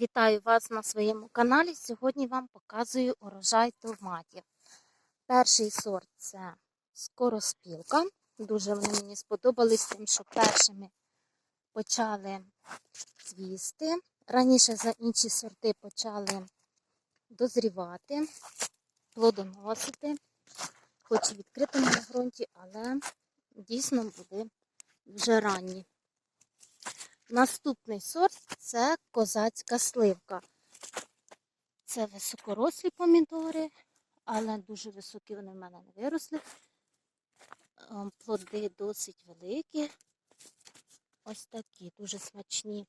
Вітаю вас на своєму каналі. Сьогодні вам показую урожай томатів. Перший сорт це скороспілка. Дуже вони мені сподобались, тим, що першими почали цвісти. Раніше за інші сорти почали дозрівати, плодоносити, хоч і відкритому ґрунті, але дійсно буде вже ранні. Наступний сорт це козацька сливка. Це високорослі помідори, але дуже високі вони в мене не виросли. Ем, Плоди досить великі. Ось такі, дуже смачні,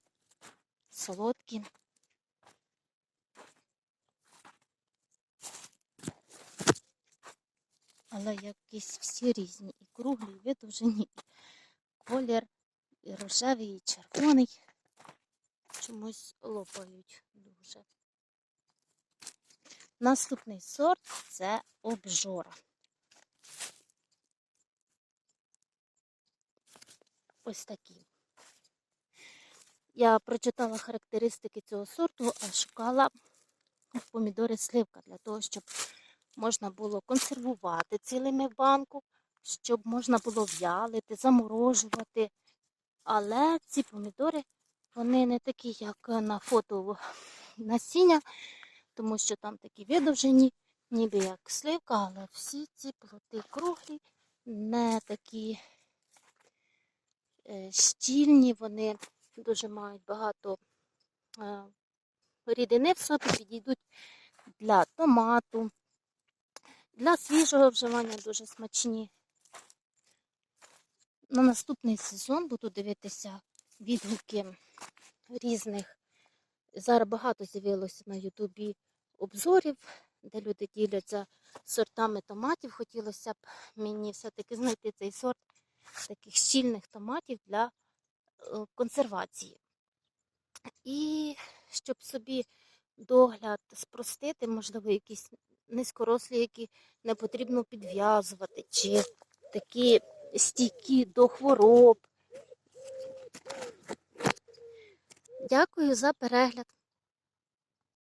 солодкі. Але якісь всі різні. І круглі, і видовжені, і колір, і рожевий, і червоний. Чомусь лопають дуже. Наступний сорт це обжора. Ось такі. Я прочитала характеристики цього сорту, а шукала помідори сливка для того, щоб можна було консервувати цілими в банку, щоб можна було в'ялити, заморожувати. Але ці помідори, вони не такі, як на фото насіння, тому що там такі видовжені, ніби як сливка, але всі ці плоти круглі, не такі е, щільні, вони дуже мають багато е, рідини в собі, підійдуть для томату, для свіжого вживання дуже смачні. На наступний сезон буду дивитися відгуки різних. Зараз багато з'явилося на Ютубі обзорів, де люди діляться сортами томатів. Хотілося б мені все-таки знайти цей сорт таких щільних томатів для е, консервації. І щоб собі догляд спростити, можливо, якісь низькорослі, які не потрібно підв'язувати, чи такі стійкі до хвороб. Дякую за перегляд.